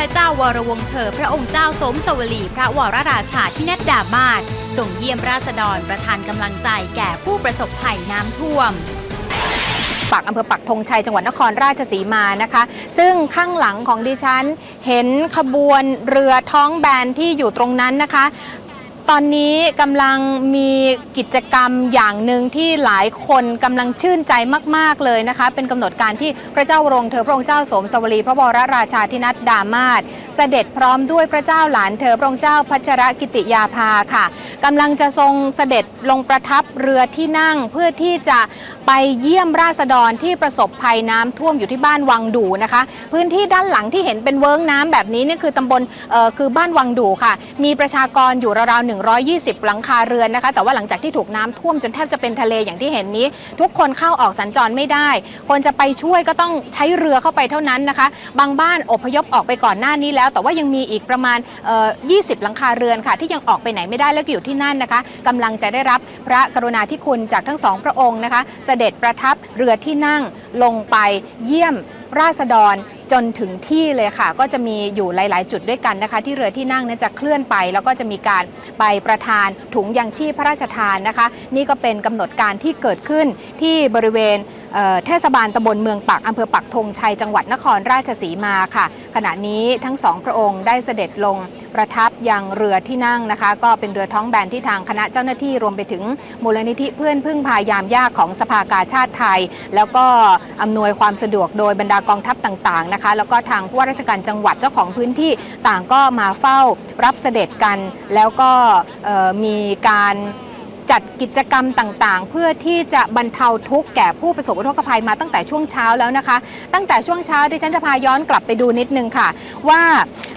ระเจ้าวรวงเธอ พระองค์เจ้าสมสวลี พระวรราชาที่นัดดามาศส่งเยี่ยมราษฎรประทานกำลังใจแก่ผู้ประสบภัยน้ำท่วมปักอำเภอปักธงชัยจังหวัดนครราชสีมานะคะ ซึ่งข้างหลังของดิฉันเห็นขบวนเรือท้องแบนที่อยู่ตรงนั้นนะคะ ตอนนี้กำลังมีกิจกรรมอย่างหนึ่งที่หลายคนกำลังชื่นใจมาก ๆ เลยนะคะ เป็นกำหนดการที่พระเจ้าวรงเธอพระองค์เจ้าสมสวลีพระวรราชาธินัดดามาศเสด็จพร้อมด้วยพระเจ้าหลานเธอพระองค์เจ้าพัชรกิติยาภาค่ะกำลังจะทรงเสด็จลงประทับเรือที่นั่งเพื่อที่จะไปเยี่ยมราษฎรที่ประสบภัยน้ำท่วมอยู่ที่บ้านวังดูนะคะ พื้นที่ด้านหลังที่เห็นเป็นเวิ้งน้ำแบบนี้นี่คือตำบลคือบ้านวังดูค่ะ มีประชากรอยู่ราวๆหนึ่ง120 หลังคาเรือนนะคะ แต่ว่าหลังจากที่ถูกน้ำท่วมจนแทบจะเป็นทะเลอย่างที่เห็นนี้ ทุกคนเข้าออกสัญจรไม่ได้ คนจะไปช่วยก็ต้องใช้เรือเข้าไปเท่านั้นนะคะ บางบ้านอพยพออกไปก่อนหน้านี้แล้ว แต่ว่ายังมีอีกประมาณเอ่อ20 หลังคาเรือนค่ะ ที่ยังออกไปไหนไม่ได้และอยู่ที่นั่นนะคะกำลังจะได้รับพระกรุณาธิคุณจากทั้งสองพระองค์นะคะ เสด็จประทับเรือที่นั่งลงไปเยี่ยมราษฎร จนถึงที่เลยค่ะ ก็จะมีอยู่หลาย ๆ จุดด้วยกันนะคะ ที่เรือที่นั่งนั้นจะเคลื่อนไป แล้วก็จะมีการไปประทานถุงยังชีพพระราชทานนะคะ นี่ก็เป็นกำหนดการที่เกิดขึ้นที่บริเวณ เทศบาลตำบลเมืองปักอำเภอปักธงชัยจังหวัดนครราชสีมาค่ะ ขณะนี้ทั้งสองพระองค์ได้เสด็จลงประทับยังเรือที่นั่งนะคะ ก็เป็นเรือท้องแบนที่ทางคณะเจ้าหน้าที่รวมไปถึงมูลนิธิเพื่อนพึ่งพายามยากของสภากาชาติไทย แล้วก็อำนวยความสะดวกโดยบรรดากองทัพต่างๆนะคะ แล้วก็ทางผู้ว่าราชการจังหวัดเจ้าของพื้นที่ต่างก็มาเฝ้ารับเสด็จกัน แล้วก็มีการ จัดกิจกรรมต่างๆ เพื่อที่จะบรรเทาทุกข์แก่ผู้ประสบอุทกภัยมาตั้งแต่ช่วงเช้าแล้วนะคะ ตั้งแต่ช่วงเช้าดิฉันจะพาย้อนกลับไปดูนิดนึงค่ะ ว่า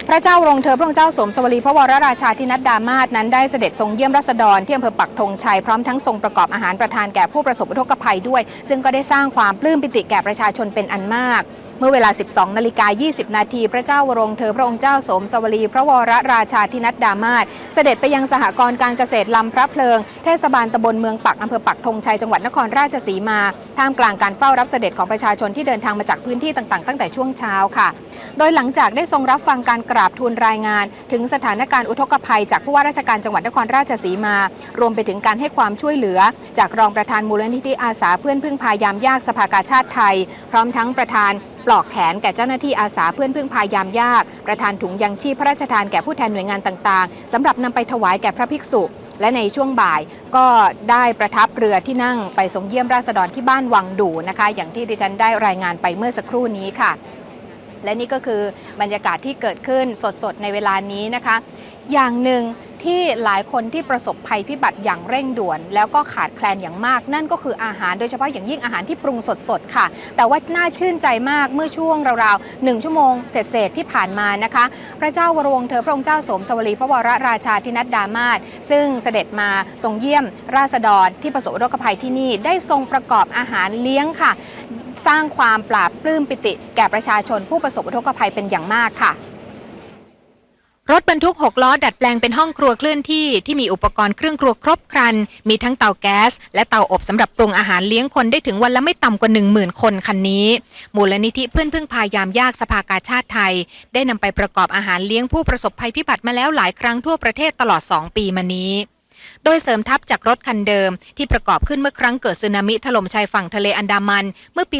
พระเจ้ารงเธอพระองค์เจ้าสมสวรีพระวรราชาธินัดดามาศนั้นได้เสด็จทรงเยี่ยมรัษฎรที่อำเภอปักธงชัยพร้อมทั้งทรงประกอบอาหารประทานแก่ผู้ประสบอุทกภัยด้วย ซึ่งก็ได้สร้างความปลื้มปิติแก่ประชาชนเป็นอันมากเมื่อเวลา 12 นาฬิกา 20 นาที พระเจ้าวรงเธอพระองค์เจ้าสมสวลีพระวรราชาธินัดดามาศเสด็จไปยังสหกรณ์การเกษตรลำพระเพลิง เทศบาลตำบลเมืองปักอำเภอปักธงชัยจังหวัดนครราชสีมา ท่ามกลางการเฝ้ารับเสด็จของประชาชนที่เดินทางมาจากพื้นที่ต่างๆ ตั้งแต่ช่วงเช้าค่ะ โดยหลังจากได้ทรงรับฟังการกราบทูลรายงาน ถึงสถานการณ์อุทกภัย จากผู้ว่าราชการจังหวัดนครราชสีมา รวมไปถึงการให้ความช่วยเหลือ จากรองประธานมูลนิธิอาสาเพื่อนพึ่งพายามยากสภากาชาติไทย พร้อมทั้งประธาน ปลอกแขนแก่เจ้าหน้าที่อาสาเพื่อนพึ่งพายามยาก ประธานถุงยังชีพพระราชทานแก่ผู้แทนหน่วยงานต่างๆสำหรับนำไปถวายแก่พระภิกษุ และในช่วงบ่ายก็ได้ประทับเรือที่นั่งไปทรงเยี่ยมราษฎรที่บ้านวังดูนะคะ อย่างที่ดิฉันได้รายงานไปเมื่อสักครู่นี้ค่ะ และนี่ก็คือบรรยากาศที่เกิดขึ้นสดๆในเวลานี้นะคะ อย่างหนึ่ง ที่หลายคนที่ประสบภัยพิบัติอย่างเร่งด่วน แล้วก็ขาดแคลนอย่างมาก นั่นก็คืออาหารโดยเฉพาะอย่างยิ่งอาหารที่ปรุงสดๆค่ะ แต่ว่าน่าชื่นใจมากเมื่อช่วงราวๆหนึ่งชั่วโมงเศษๆที่ผ่านมานะคะ พระเจ้าวรวงเธอพระองค์เจ้าสมสวลีพระวรราชาธินัดดามาศซึ่งเสด็จมาทรงเยี่ยม ราษฎรที่ประสบอุทกภัยที่นี่ ได้ทรงประกอบอาหารเลี้ยงค่ะ สร้างความปราบปลื้มปิติ แก่ประชาชนผู้ประสบอุทกภัยเป็นอย่างมากค่ะ รถบรรทุก 6 ล้อดัดแปลงเป็นห้องครัวเคลื่อนที่ที่มีอุปกรณ์เครื่องครัวครบครัน มีทั้งเตาแก๊ส และเตาอบสำหรับปรุงอาหารเลี้ยงคนได้ถึงวันละไม่ต่ำกว่า 10,000 คนคันนี้ มูลนิธิเพื่อนพึ่งพายามยากสภากาชาติไทย ได้นำไปประกอบอาหารเลี้ยงผู้ประสบภัยพิบัติมาแล้วหลายครั้งทั่วประเทศตลอด 2 ปีมานี้โดยเสริมทัพจากรถคันเดิมที่ประกอบขึ้นเมื่อครั้งเกิดสึนามิถล่มชายฝั่งทะเลอันดามัน เมื่อปี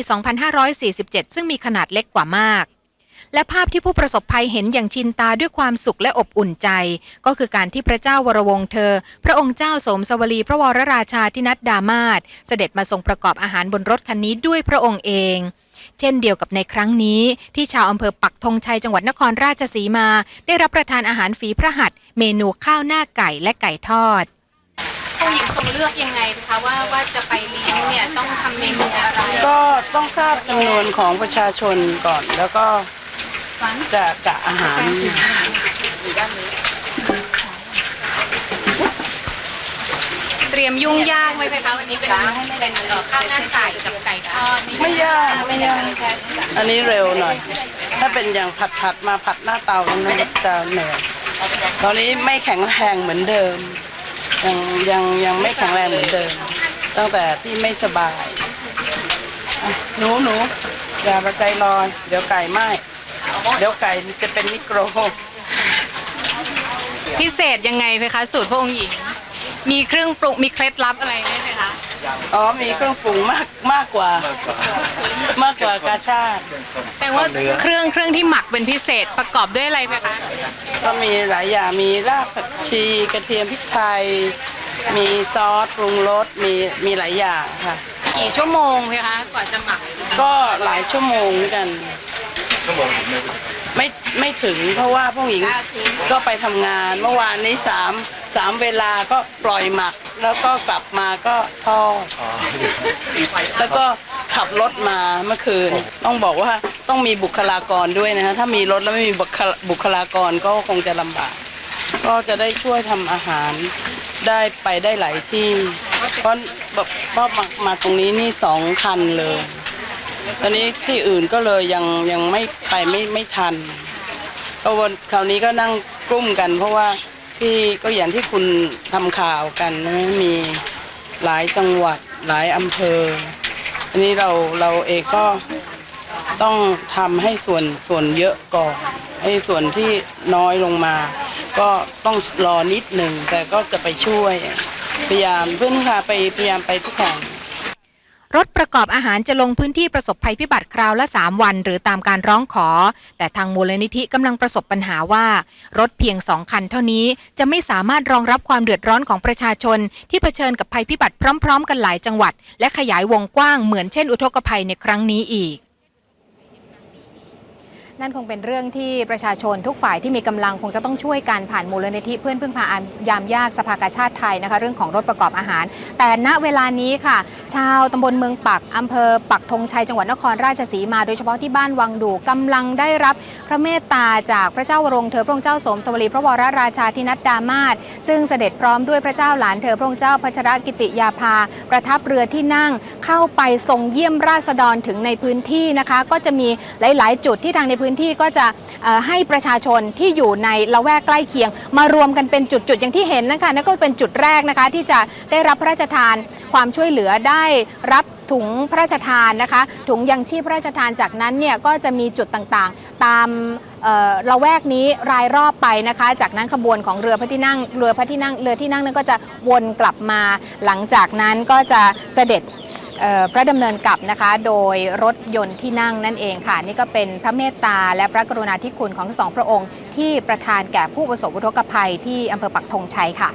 2547 ซึ่งมีขนาดเล็กกว่ามาก และภาพที่ผู้ประสบภัยเห็นอย่างชินตาด้วยความสุขและอบอุ่นใจ ก็คือการที่พระเจ้าวรวงศ์เธอ พระองค์เจ้าสมสวลีพระวรราชาธินัดดามาศเสด็จมาทรงประกอบอาหารบนรถคันนี้ด้วยพระองค์เองเช่นเดียวกับในครั้งนี้ ที่ชาวอำเภอปักธงชัยจังหวัดนครราชสีมา ได้รับประทานอาหารฝีพระหัตถ์เมนูข้าวหน้าไก่และไก่ทอดผู้หญิงทรงเลือกยังไงคะว่าว่าจะไปเลี้ยงเนี่ยต้องทำเมนูอะไร ก็ต้องทราบจำนวนของประชาชนก่อนแล้วก็ จะกะอาหารเตรียมยุ่งยากไหมคะวันนี้เป็นเป็นเอ่อข้าวหน้าไก่กับไก่ทอดนี่ไม่ยากไม่ยาก อันนี้เร็วหน่อย ถ้าเป็นอย่างผัดผัดๆมาผัดหน้าเตาอันนั้นจะเหนื่อยตอนนี้ไม่แข็งแรงเหมือนเดิม ยังยังยังไม่แข็งแรงเหมือนเดิม ตั้งแต่ที่ไม่สบายอะหนูหนูอย่าไปใจลอย เดี๋ยวไก่ไหม้ เดี๋ยวไก่จะเป็นนิโกรพิเศษยังไงเพคะ สูตรพระองค์หญิง มีเครื่องปรุงมีเคล็ดลับอะไรไหมเพคะอ๋อมีเครื่องปรุงมากมากกว่า มากกว่ากาชาติแต่ว่าเครื่องเครื่องที่หมักเป็นพิเศษประกอบด้วยอะไรเพคะก็มีหลายอย่างมีรากผักชีกระเทียมพริกไทย มีซอสปรุงรสมีมีหลายอย่างค่ะ กี่ชั่วโมงเพคะกว่าจะหมัก ก็หลายชั่วโมงเหมือน กันไม่ไม่ถึงเพราะว่าพวกหญิงก็ไปทำงานเมื่อวานนี้สามสามเวลาก็ปล่อยหมัก แล้วก็กลับมาก็ทอดแล้วก็ขับรถมาเมื่อคืน ต้องบอกว่าต้องมีบุคลากรด้วยนะฮะถ้ามีรถแล้วไม่มีบุคลบุคลากรก็คงจะลำบาก ก็จะได้ช่วยทำอาหารได้ไปได้หลายที่ เพราะแบบเพราะมามาตรงนี้นี่สองคันเลย ตอนนี้ที่อื่นก็เลยยังยังไม่ไปไม่ไม่ทันก็วันคราวนี้ก็นั่งกลุ้มกัน เพราะว่าที่ก็อย่างที่คุณทำข่าวกันนะมีหลายจังหวัดหลายอำเภอ อันนี้เราเราเองก็ต้องทำให้ส่วนส่วนเยอะก่อนให้ส่วนที่น้อยลงมา ก็ต้องรอนิดหนึ่งแต่ก็จะไปช่วยพยายามเพื่อนค่ะไปพยายามไปทุกแห่ง รถประกอบอาหารจะลงพื้นที่ประสบภัยพิบัติคราวละ 3 วัน หรือตามการร้องขอ แต่ทางมูลนิธิกำลังประสบปัญหาว่า รถเพียงสองคันเท่านี้จะไม่สามารถรองรับความเดือดร้อนของประชาชน ที่เผชิญกับภัยพิบัติพร้อม ๆ กันหลายจังหวัด และขยายวงกว้างเหมือนเช่นอุทกภัยในครั้งนี้อีก นั่นคงเป็นเรื่องที่ประชาชนทุกฝ่ายที่มีกำลังคงจะต้องช่วยกันผ่านมูลนิธิเพื่อนพึ่งพายามยากสภากาชาติไทยนะคะเรื่องของรถประกอบอาหาร แต่ณเวลานี้ค่ะ ชาวตำบลเมืองปักอำเภอปักธงชัยจังหวัดนครราชสีมา โดยเฉพาะที่บ้านวังดูกำลังได้รับพระเมตตาจากพระเจ้าวรงเธอพระองค์เจ้าสมสวรีพระวรราชาธินัดดามาศซึ่งเสด็จพร้อมด้วยพระเจ้าหลานเธอพระองค์เจ้าพัชรกิติยาภา ประทับเรือที่นั่งเข้าไปทรงเยี่ยมราษฎรถึงในพื้นที่นะคะ ก็จะมีหลาย ๆ จุดที่ทางในพื้นที่ก็จะให้ประชาชนที่อยู่ในละแวกใกล้เคียง มารวมกันเป็นจุดๆ อย่างที่เห็นนะคะนั่นก็เป็นจุดแรกนะคะที่จะได้รับพระราชทานความช่วยเหลือได้รับถุงพระราชทานนะคะ ถุงยังชีพพระราชทานจากนั้นเนี่ยก็จะมีจุดต่างๆ ตามละแวกนี้รายรอบไปนะคะ จากนั้นขบวนของเรือพระที่นั่งเรือพระที่นั่งเรือที่นั่งนั้นก็จะวนกลับมา หลังจากนั้นก็จะเสด็จ พระดำเนินกลับนะคะ โดยรถยนต์ที่นั่งนั่นเองค่ะ นี่ก็เป็นพระเมตตาและพระกรุณาธิคุณของทั้งสองพระองค์ ที่ประทานแก่ผู้ประสบอุทกภัยที่อำเภอปักธงชัยค่ะ